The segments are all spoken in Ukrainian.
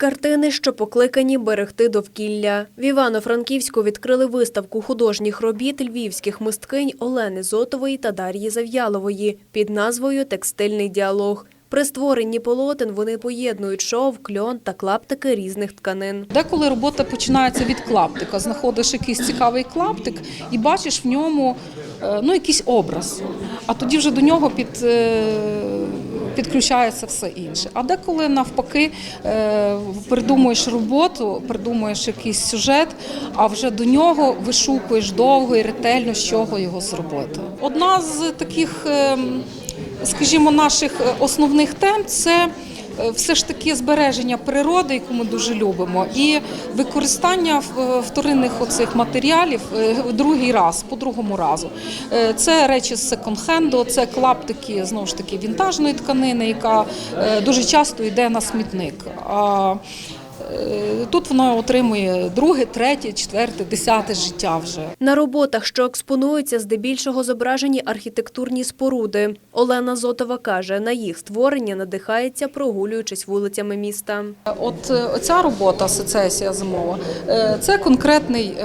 Картини, що покликані берегти довкілля. В Івано-Франківську відкрили виставку художніх робіт львівських мисткинь Олени Зотової та Дар'ї Зав'ялової під назвою Текстильний діалог. При створенні полотен вони поєднують шов, кльон та клаптики різних тканин. Деколи робота починається від клаптика. Знаходиш якийсь цікавий клаптик і бачиш в ньому е, ну, якийсь образ. А тоді вже до нього під, е, підключається все інше. А деколи навпаки е, придумуєш роботу, придумуєш якийсь сюжет, а вже до нього вишукуєш довго і ретельно, з чого його зробити. Одна з таких, ем, скажімо, наших е, основних тем це. Е, Все ж таки збереження природи, яку ми дуже любимо, і використання е, вторинних оцих матеріалів е, в другий раз, по другому разу. Е, Це речі з секонд-хенду, це клаптики знову ж таки вінтажної тканини, яка е, дуже часто йде на смітник. Е, тут вона отримує друге, третє, четверте, десяте життя вже. На роботах, що експонуються, здебільшого зображені архітектурні споруди. Олена Зотова каже, на їх створення надихається, прогулюючись вулицями міста. От ця робота сецесія зимова е, це конкретний.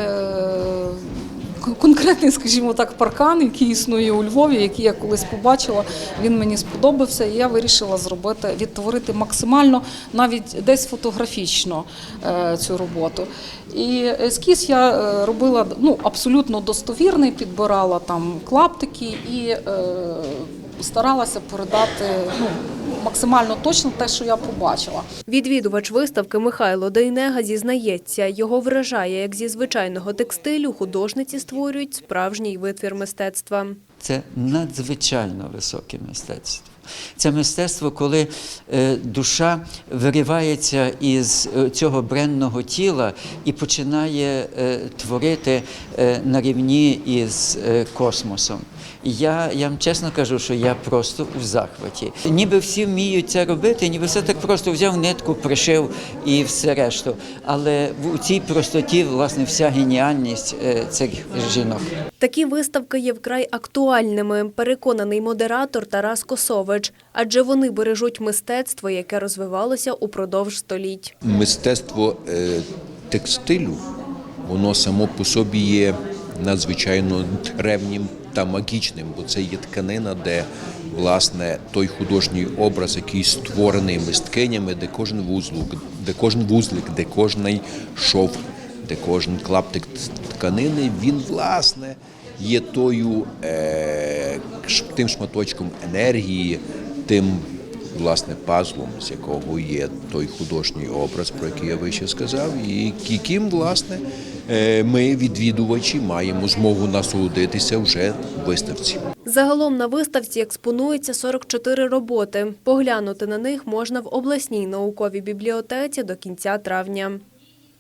Е, кон- Конкретний, скажімо так, паркан, який існує у Львові, який я колись побачила, він мені сподобався, і я вирішила зробити, відтворити максимально навіть десь фотографічно е, цю роботу. І ескіз я е, робила ну, абсолютно достовірний, підбирала там клаптики і е, старалася передати ну, максимально точно те, що я побачила. Відвідувач виставки Михайло Дейнега зізнається, його вражає, як зі звичайного текстилю художниці створюють справжній витвір мистецтва. Це надзвичайно високе мистецтво. Це мистецтво, коли е, душа виривається із е, цього бренного тіла і починає е, творити на рівні із космосом. І Я, я вам чесно кажу, що я просто у захваті. Ніби всі вміють це робити, ніби все так просто взяв нитку, пришив і все решту. Але в- у цій простоті, власне, вся геніальність е, цих жінок. Такі виставки є вкрай актуальними, переконаний модератор Тарас Косович, адже вони бережуть мистецтво, яке розвивалося упродовж століть. мистецтво е, текстилю, воно само по собі є надзвичайно древнім та магічним, бо це є тканина, де власне той художній образ, який створений мисткинями, де кожен вузлик, де кожен вузлик, де кожний шов, де кожен клаптик тканини, він власне є тою е, тим шматочком енергії, тим власне пазлом, з якого є той художній образ, про який я вище сказав, і яким, власне, е, ми, відвідувачі, маємо змогу насолодитися вже в виставці. Загалом на виставці експонується 44 роботи. Поглянути на них можна в обласній науковій бібліотеці до кінця травня.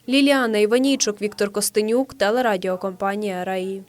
Ліліана Іванійчук, Віктор Костенюк, телерадіокомпанія «Раї».